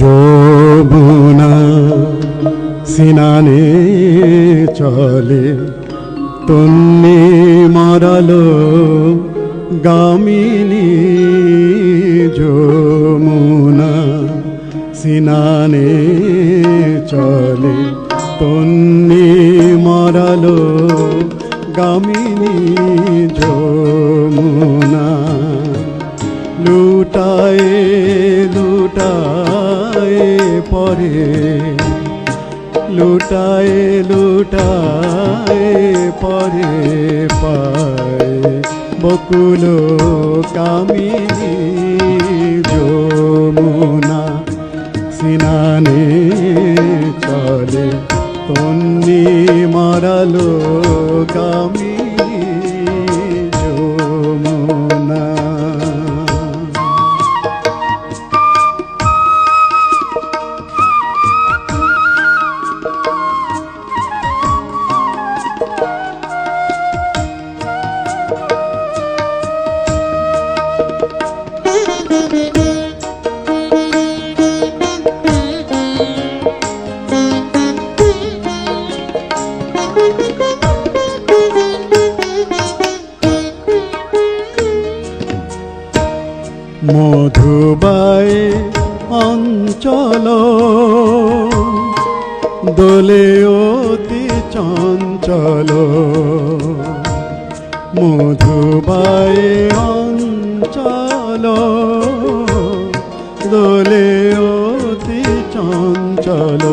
যমুনা সিনানে চলে তন্নি মারালো গামিনী যমুনা সিনানে চলে তন্নি মারালো গামিনী যমুনা লুটায় লুটায় পরে। লুটায় লুটায় পরে পায়। বকুল কামিনী যমুনা সিনানে চলে। তন্নি মারালো কামিনী মধুবাই অঞ্চল। দোলে অতি চঞ্চল। মধুবাই অঞ্চল। দোলে অতি চঞ্চল।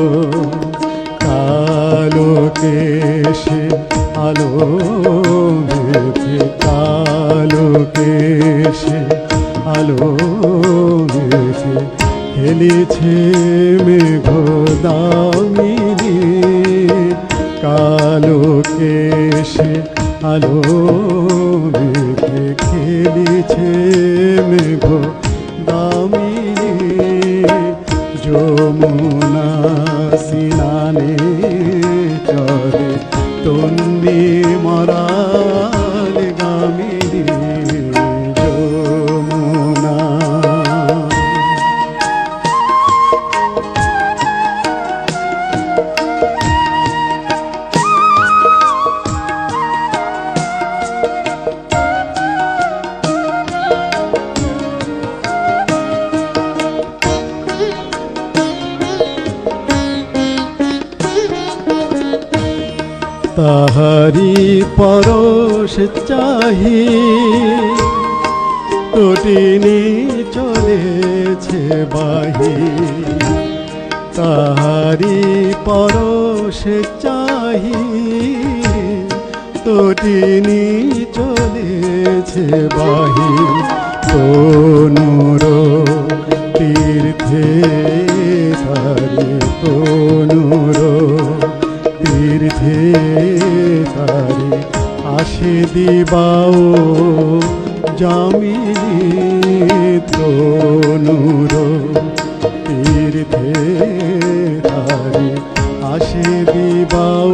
কালো কেশে আলো। আলো খেলেছে মেঘ দামিনী কালো কেশে আলো মেঘে খেলেছে মেঘ দামিনী যমুনা সিনানে তাহারি পরশ চাহি। তটিনী চলেছে বাহি। তাহারি পরশ চাহি। তটিনী চলেছে বাহি। তনুর তীর্থে ধারে তারে আসে দিবাও জামিনী তনুর তীর্থে তারে আসে দিবাও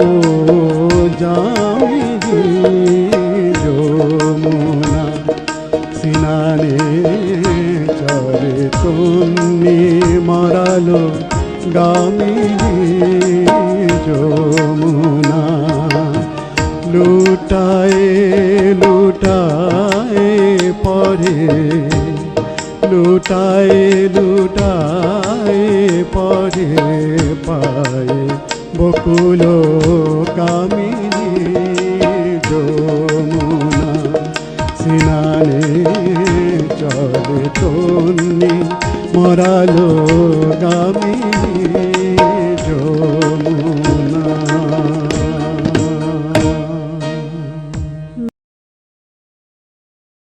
জামিনী যমুনা সিনানে চরে তুমি মারালো গামিনী যমুনা লুটায় লুটায় পরে। লুটায় লুটায় পরে পায় বকুল কামিনী যমুনা। সিনানে চলে তন্নি মরালো